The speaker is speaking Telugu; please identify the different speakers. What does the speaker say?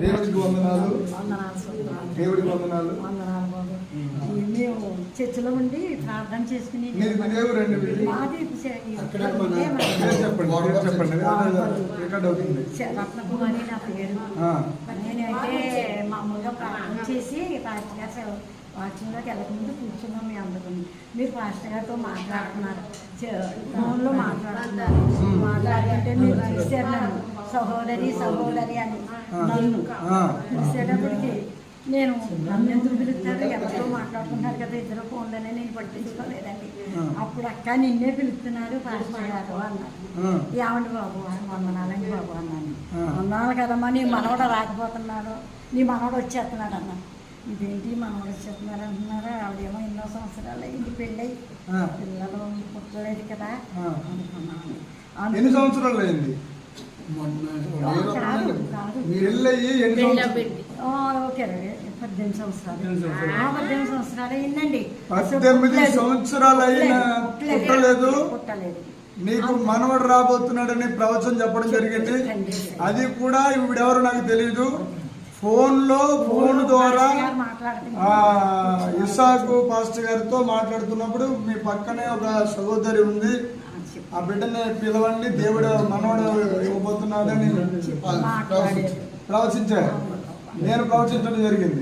Speaker 1: దేవుడికి వందనాలు. దేవుడికి వందనాలు.
Speaker 2: చర్చిలో ఉండి ప్రార్థన చేసుకుని
Speaker 1: మీ చెప్పండి
Speaker 2: రత్నకుమారి నా పేరు.
Speaker 1: ఆ.
Speaker 2: నేనైతే మామూలుగా ప్రార్థన చేసి పాస్టర్ వాక్యంలోకి వెళ్ళకముందు కూర్చున్నాం మీ అందరూ. మీరు పాస్టర్ గారితో మాట్లాడుతున్నారు. ఫోన్లో మాట్లాడుతున్నారు. మీరు చూశారు నన్ను సహోదరి సహోదరి అని నన్ను.
Speaker 1: ఆ.
Speaker 2: చూసేటప్పటికి నేను నన్ను ఎందుకు పిలుస్తారు? ఎవరితో మాట్లాడుతున్నారు కదా? ఇద్దరు ఫోన్లోనే నేను పట్టించుకోలేదండి. అప్పుడు అక్క నిన్నే పిలుస్తున్నారు పాస్టర్ గారు అన్నారు. ఏమండి బాబు? వందనాలండి బాబు అన్నాను. వందనాలు కదమ్మా నీ మనవడు రాకపోతున్నాడు నీ మనవడు వచ్చేస్తున్నాడు అన్న ఇదేంటి మనవడు వచ్చేస్తున్నారు అంటున్నారా? ఆవిడేమో ఎన్నో సంవత్సరాలు అయింది పెళ్ళై. పిల్లలు పుట్టలేదు కదా. అనుకున్నాను.
Speaker 1: ఎన్ని సంవత్సరాలు అయింది? మీరు వెళ్ళయి ఎన్ని సంవత్సరాలు?
Speaker 2: ఆ, ఓకే రండి. పద్దెనిమిది సంవత్సరాలు. అయిందండి.
Speaker 1: పద్దెనిమిది అయినా పుట్టలేదు.
Speaker 2: పుట్టలేదు.
Speaker 1: నీకు మనవడు రాబోతున్నాడని ప్రవచనం చెప్పడం జరిగింది. అది కూడా ఇవిడెవరు నాకు తెలియదు ఫోన్లో ఫోన్ ద్వారా ఇసాకు పాస్టర్ గారితో మాట్లాడుతున్నప్పుడు మీ పక్కనే ఒక సహోదరి ఉంది.
Speaker 2: ఆ,
Speaker 1: బిడ్డని పిలవండి దేవుడు మనవడు ఇవ్వబోతున్నాడని ప్రవచించారు నేను ప్రవచించడం జరిగింది.